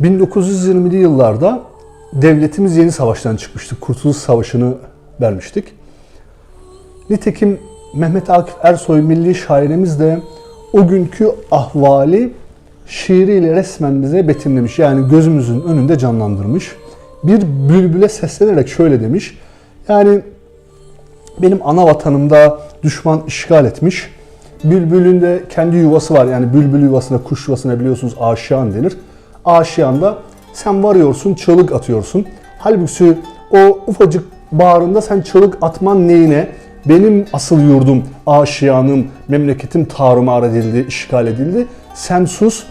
1920'li yıllarda devletimiz yeni savaştan çıkmıştı. Kurtuluş Savaşı'nı vermiştik. Nitekim Mehmet Akif Ersoy milli şairimiz de o günkü ahvali şiiriyle resmen bize betimlemiş. Yani gözümüzün önünde canlandırmış. Bir bülbüle seslenerek şöyle demiş. Yani benim ana vatanımda düşman işgal etmiş. Bülbülün de kendi yuvası var. Yani bülbül yuvasına, kuş yuvasına biliyorsunuz aşiyan denir. Aşiyanda sen varıyorsun, çığlık atıyorsun. Halbuki o ufacık bağrında sen çığlık atman neyine? Benim asıl yurdum, aşiyanım, memleketim tarumar edildi, işgal edildi. Sen sus,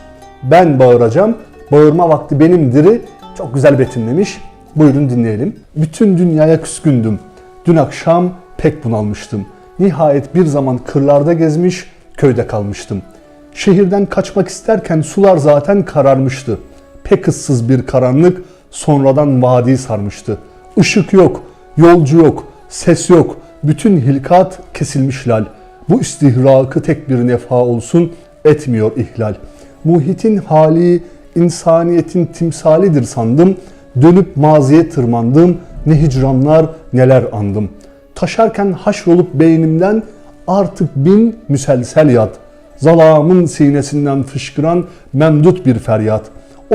ben bağıracağım. Bağırma vakti benimdiri. Çok güzel betimlemiş. Buyurun dinleyelim. Bütün dünyaya küskündüm. Dün akşam pek bunalmıştım. Nihayet bir zaman kırlarda gezmiş, köyde kalmıştım. Şehirden kaçmak isterken sular zaten kararmıştı. Pek ıssız bir karanlık sonradan vadiyi sarmıştı. Işık yok, yolcu yok, ses yok. Bütün hilkat kesilmiş lal. Bu istihrakı tek bir nefa olsun etmiyor ihlal. Muhitin hali insaniyetin timsalidir sandım. Dönüp maziye tırmandım. Ne hicranlar neler andım. Taşarken haşrolup beynimden artık bin müselsel yad. Zalamın sinesinden fışkıran memdut bir feryat.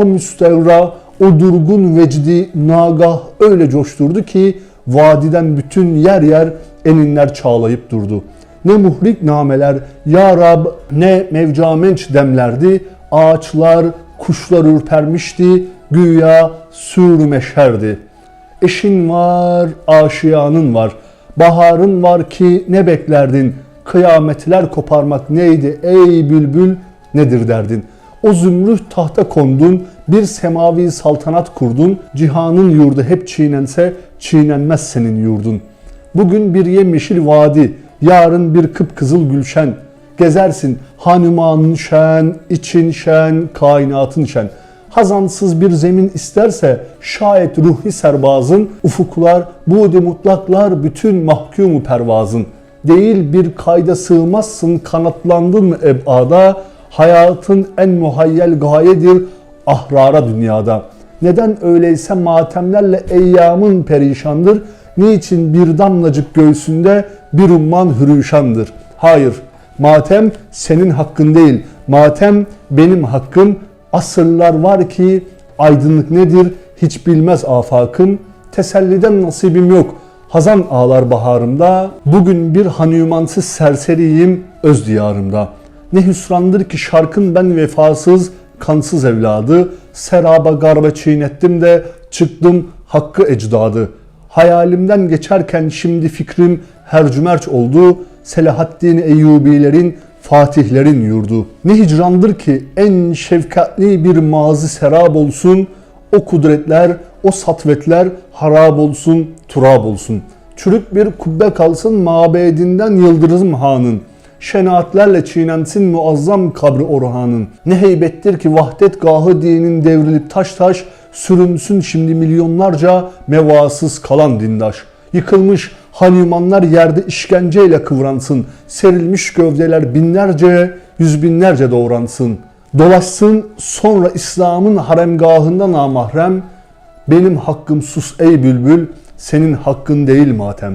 O müstevra, o durgun vecdi nagah öyle coşturdu ki vadiden bütün yer yer eninler çağlayıp durdu. Ne muhrik nameler ya Rab ne mevcamenç demlerdi. Ağaçlar, kuşlar ürpermişti. Güya sür meşerdi. Eşin var, aşiyanın var. Baharın var ki ne beklerdin? Kıyametler koparmak neydi ey bülbül nedir derdin? O zümrüt tahta kondun, bir semavi saltanat kurdun. Cihanın yurdu hep çiğnense çiğnenmez senin yurdun. Bugün bir yemyeşil vadi, yarın bir kıpkızıl gülşen. Gezersin hanumanın şen, için şen, kainatın şen. Hazansız bir zemin isterse şayet ruhi serbazın, ufuklar, buğdi mutlaklar bütün mahkumu pervazın. Değil bir kayda sığmazsın kanatlandın mı ebada, hayatın en muhayyel gayedir ahrara dünyada. Neden öyleyse matemlerle eyyamın perişandır, niçin bir damlacık göğsünde bir umman hürüşandır. Hayır, matem senin hakkın değil, matem benim hakkım, asırlar var ki aydınlık nedir hiç bilmez afakım. Teselliden nasibim yok. Hazan ağlar baharımda. Bugün bir hanümansız serseriyim öz diyarımda. Ne hüsrandır ki şarkın ben vefasız, kansız evladı. Seraba garbe çiğnettim de çıktım hakkı ecdadı. Hayalimden geçerken şimdi fikrim hercümerç oldu. Selahaddin Eyyubilerin fatihlerin yurdu. Ne hicrandır ki en şefkatli bir mazi serab olsun, o kudretler, o satvetler harab olsun, turab olsun. Çürük bir kubbe kalsın mabedinden yıldırım hanın. Şenaatlerle çiğnensin muazzam kabri orhanın. Ne heybettir ki vahdet gahı dinin devrilip taş taş sürünsün şimdi milyonlarca mevasız kalan dindaş. Yıkılmış halimanlar yerde işkenceyle kıvransın. Serilmiş gövdeler binlerce, yüz binlerce doğransın. Dolaşsın sonra İslam'ın haremgahında namahrem. Benim hakkım sus ey bülbül, senin hakkın değil matem.